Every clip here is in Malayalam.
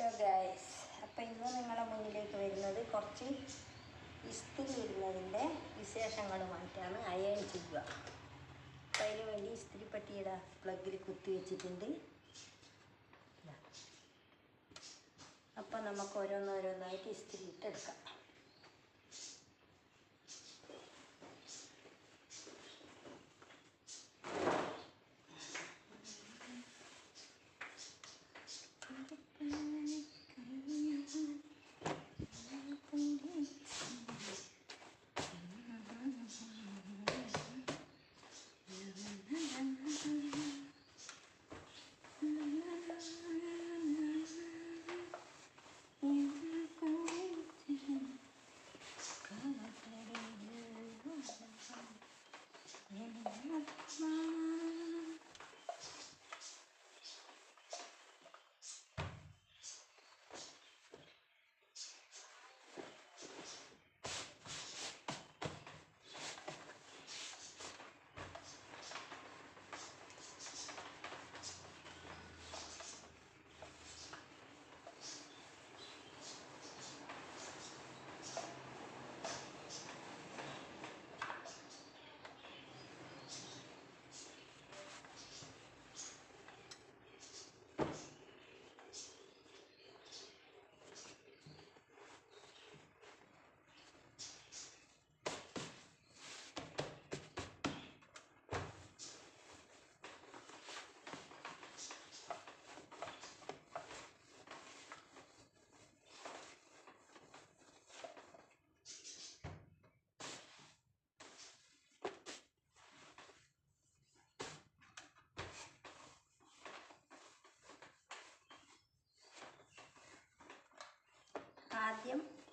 ഹലോ ഗായ്സ് അപ്പോൾ ഇന്ന് നിങ്ങളുടെ മുന്നിലേക്ക് വരുന്നത് കുറച്ച് ഇസ്തിരി ഇടുന്നതിന്റെ വിശേഷങ്ങളുമായിട്ടാണ് അയൺ ചെയ്യുക അപ്പോൾ അതിന് വേണ്ടി ഇസ്തിരി പട്ടിയുടെ പ്ലഗിൽ കുത്തി വെച്ചിട്ടുണ്ട്. അപ്പോൾ നമുക്ക് ഓരോന്നോരോന്നായിട്ട് ഇസ്തിരി ഇട്ടെടുക്കാം.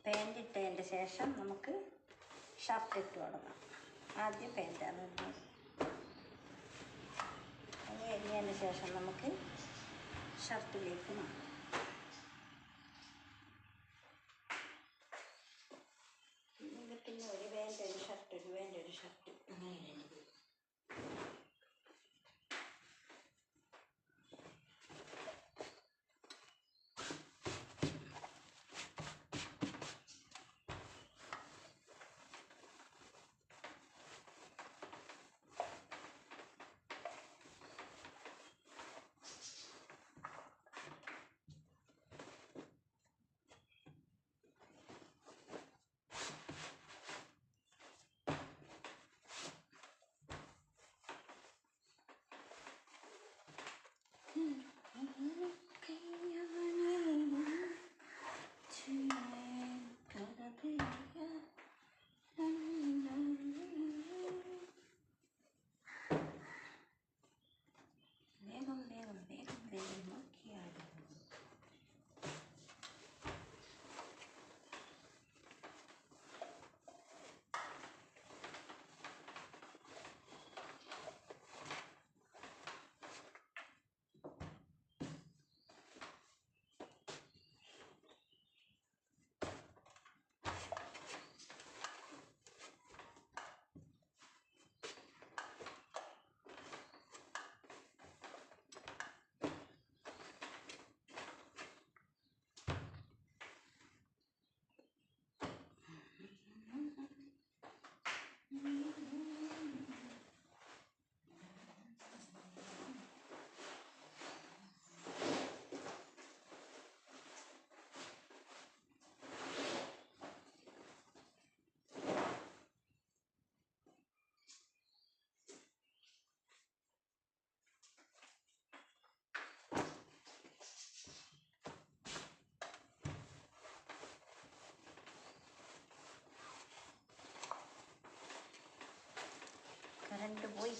പാന്റ് ഇട്ടതിന്റെ ശേഷം നമുക്ക് ഷർട്ട് ഇട്ട് തുടങ്ങാം. ആദ്യം പാന്റാണ് ഇടുന്നത്. അത് കഴിഞ്ഞതിന് ശേഷം നമുക്ക് ഷർട്ടിലേക്ക് മാറാം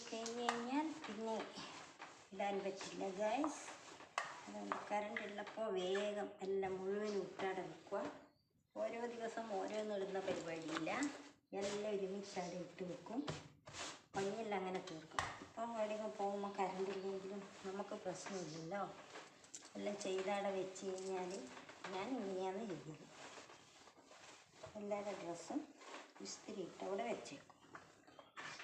കഴിഞ്ഞ് കഴിഞ്ഞാൽ പിന്നെ ഇടാൻ പറ്റില്ല ഗായ്സ് അതുകൊണ്ട് കറണ്ട് ഉള്ളപ്പോൾ വേഗം എല്ലാം മുഴുവനും ഇട്ടാടെ വെക്കുക. ഓരോ ദിവസം ഓരോന്നും ഇടുന്ന പരിപാടിയില്ല. എല്ലാം ഒരുമിച്ചാടെ ഇട്ട് വെക്കും. പണിയെല്ലാം അങ്ങനെ തീർക്കും. ഇപ്പം എവിടെയെങ്കിലും പോകുമ്പോൾ കറണ്ട് ഇല്ലെങ്കിലും നമുക്ക് പ്രശ്നമില്ലല്ലോ. എല്ലാം ചെയ്താടെ വെച്ച് കഴിഞ്ഞാൽ ഞാൻ ഇങ്ങനെയാണ് ചെയ്തത് എല്ലാവരുടെ ഡ്രസ്സും ഇസ്തിരി ഇട്ട് അവിടെ വെച്ചേക്കും.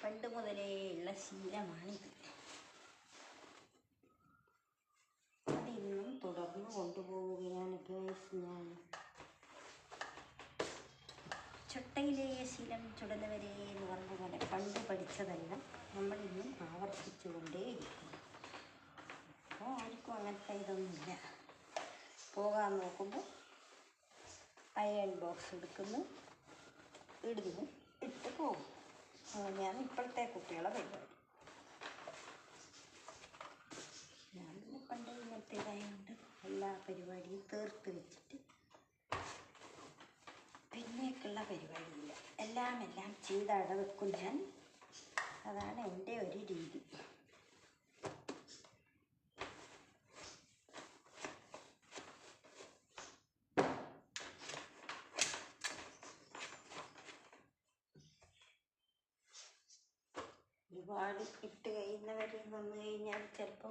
പണ്ട് മുതലേയുള്ള ശീലമാണിത്. അതിന്നും തുടർന്ന് കൊണ്ടുപോവുകയാണ് ഗേസ് ഞാൻ. ചുട്ടയിലെ ശീലം ചുടലവരെ എന്ന് പറഞ്ഞ പോലെ പണ്ട് പഠിച്ചതെല്ലാം നമ്മളിന്നും ആവർത്തിച്ചുകൊണ്ടേയിരിക്കും അപ്പോൾ ആർക്കും അങ്ങനത്തെ ഇതൊന്നുമില്ല. പോകാൻ നോക്കുമ്പോൾ അയൺ ബോക്സ് എടുക്കുന്നു. ഇടുന്നു. ഇട്ട് പോകും അങ്ങനെയാണ് ഇപ്പോഴത്തെ കുട്ടികളെ പരിപാടി ഞാൻ പിന്നെ പണ്ട് ഇങ്ങനത്തെ ഇതായതുകൊണ്ട് എല്ലാ പരിപാടിയും തീർത്ത് വെച്ചിട്ട് പിന്നേക്കുള്ള പരിപാടിയില്ല. എല്ലാം എല്ലാം ചെയ്ത് വെക്കും ഞാൻ. അതാണ് എന്റെ ഒരു രീതി ഒരുപാട് ഇട്ട് കഴിയുന്നവരെ വന്നു കഴിഞ്ഞാൽ ചിലപ്പോൾ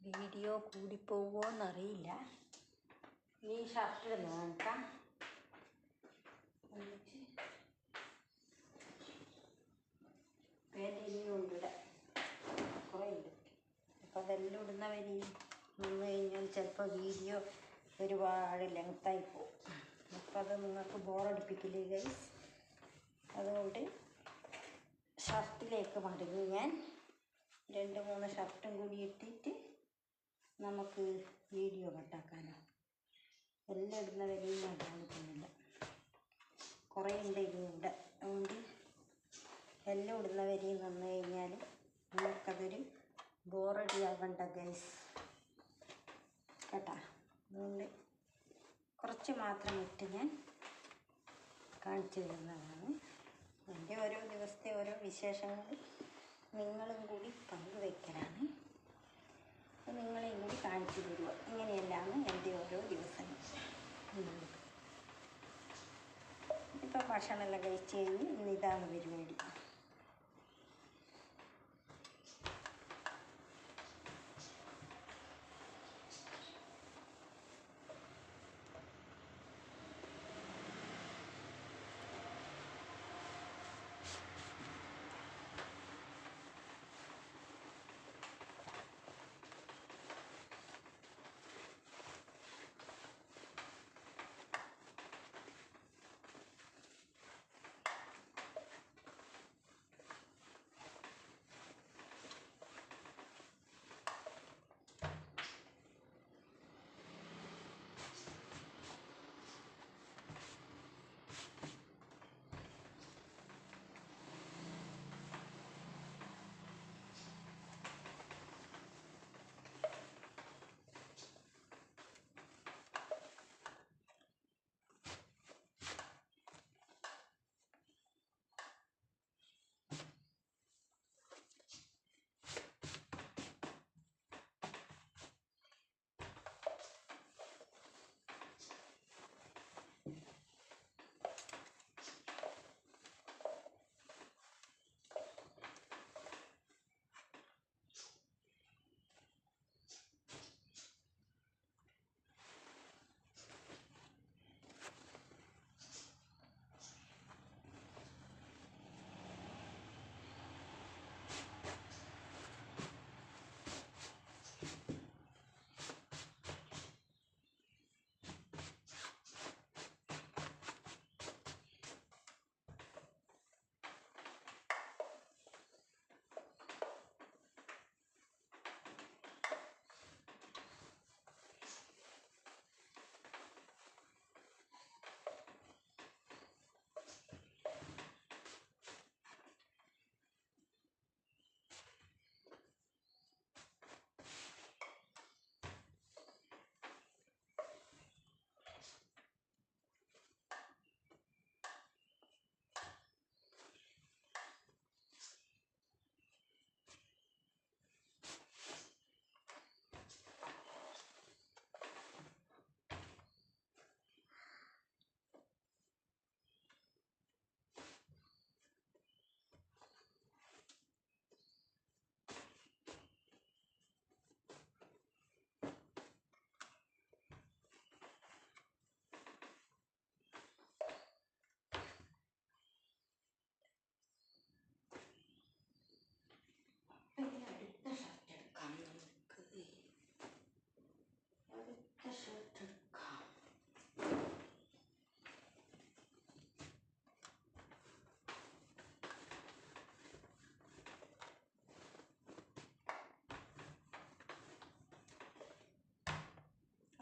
വീഡിയോ കൂടിപ്പോവോ എന്നറിയില്ല ഈ ഷർട്ട് ഇടുന്നു കേട്ടാ എന്നിട്ട് പാന്റ് ഇനിയും ഉണ്ട്. അപ്പോൾ അതെല്ലാം ഇടുന്നവരെയും വന്നു കഴിഞ്ഞാൽ ചിലപ്പോൾ വീഡിയോ ഒരുപാട് ലെങ്ത്തായി പോകും. അപ്പോൾ അത് നിങ്ങൾക്ക് ബോറടിപ്പിക്കില്ലേ ഗൈസ് അതുകൊണ്ട് ഷർട്ടിലേക്ക് മടങ്ങി ഞാൻ രണ്ട് മൂന്ന് ഷർട്ടും കൂടി ഇട്ടിട്ട് നമുക്ക് വീഡിയോ കട്ടാക്കാനോ. എല്ലാം ഇടുന്നവരെയും ഞാൻ കാണിക്കുന്നില്ല. കുറേ ഉണ്ട് ഇനിയുണ്ട് അതുകൊണ്ട് എല്ലാം ഇടുന്നവരെയും വന്നു കഴിഞ്ഞാൽ നമുക്കതൊരു ബോറടി ആവണ്ട ഗൈസ് കേട്ടാ? അതുകൊണ്ട് കുറച്ച് മാത്രം ഇട്ട് ഞാൻ കാണിച്ചു തരുന്നതാണ്. എന്റെ ഓരോ ദിവസത്തെ ഓരോ വിശേഷങ്ങൾ നിങ്ങളും കൂടി പങ്കുവയ്ക്കലാണ് നിങ്ങളെയും കൂടി കാണിച്ചു തരുക ഇങ്ങനെയെല്ലാമാണ് എന്റെ ഓരോ ദിവസങ്ങൾ. ഇപ്പം ഭക്ഷണമെല്ലാം കഴിച്ച് കഴിഞ്ഞ് ഇന്ന് ഇതാണ് പരിപാടി.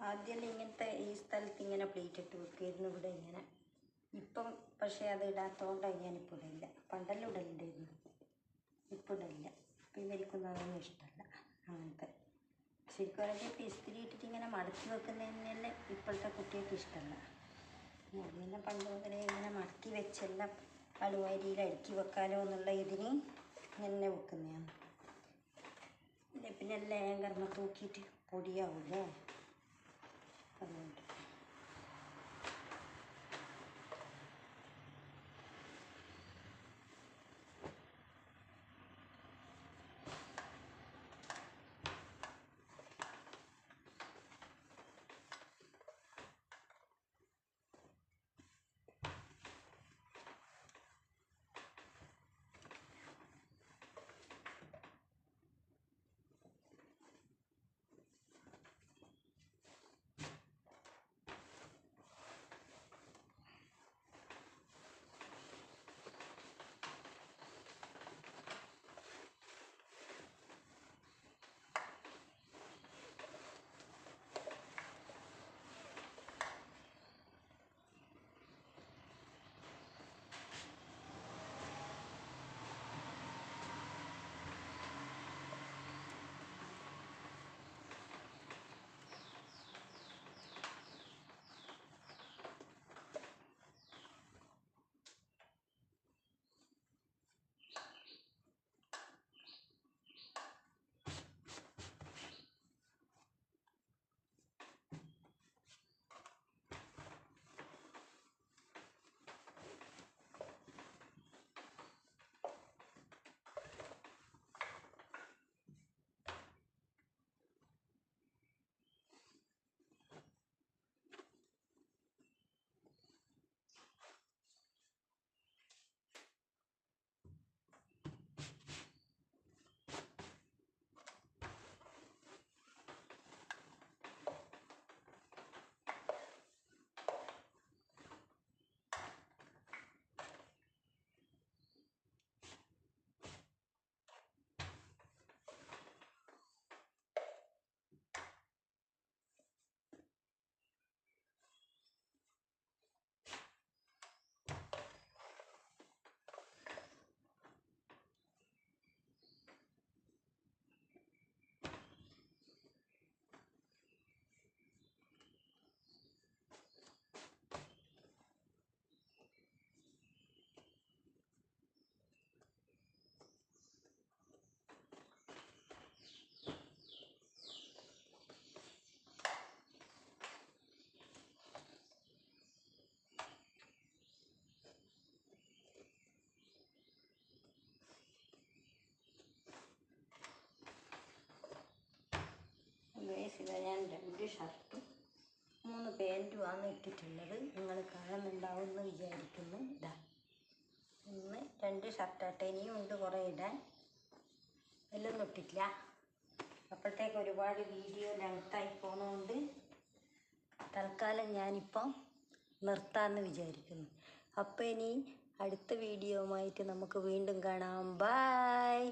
ആദ്യം ഇങ്ങനത്തെ ഈ സ്ഥലത്ത് ഇങ്ങനെ പ്ലേറ്റ് ഇട്ട് വെക്കുമായിരുന്നു ഇവിടെ ഇങ്ങനെ. ഇപ്പം പക്ഷേ അത് ഇടാത്തതുകൊണ്ടാണ് ഞാനിപ്പോൾ ഇടയില്ല പണ്ടെല്ലാം ഇടലുണ്ടായിരുന്നു ഇപ്പം ഇടയില്ല ഇപ്പം ഇവർക്കൊന്നും അതൊന്നും ഇഷ്ടമല്ല അങ്ങനത്തെ. ശരിക്കും പറഞ്ഞാൽ ഇസ്തിരി ഇട്ടിട്ട് ഇങ്ങനെ മടക്കി വെക്കുന്നതന്നെയല്ലേ ഇപ്പോഴത്തെ കുട്ടികൾക്ക് ഇഷ്ടമല്ല പിന്നെ പണ്ട് മുതലേ ഇങ്ങനെ മടക്കി വെച്ചെല്ലാം അലുവാരിയിൽ അടുക്കി വെക്കാലോ എന്നുള്ള ഇതിന് ഇങ്ങനെ വെക്കുന്നതാണ്. പിന്നെ പിന്നെ എല്ലാം കർമ്മ തൂക്കിയിട്ട് പൊടിയാവൂലേ രണ്ട് ഷർട്ടും മൂന്ന് പാന്റുമാണ് ഇട്ടിട്ടുള്ളത്. നിങ്ങൾ കാണുന്നുണ്ടാവുമെന്ന് വിചാരിക്കുന്നു. ഇതാ ഒന്ന് രണ്ട് ഷർട്ടാട്ടെ. ഇനിയും ഉണ്ട് കുറേ ഇടാൻ. എല്ലാം തൊട്ടില്ല അപ്പോഴത്തേക്ക് ഒരുപാട് വീഡിയോ ലെങ്ത്തായി പോകുന്നതുകൊണ്ട് തൽക്കാലം ഞാനിപ്പം നിർത്താമെന്ന് വിചാരിക്കുന്നു. അപ്പോൾ ഇനി അടുത്ത വീഡിയോയുമായിട്ട് നമുക്ക് വീണ്ടും കാണാം. ബായ്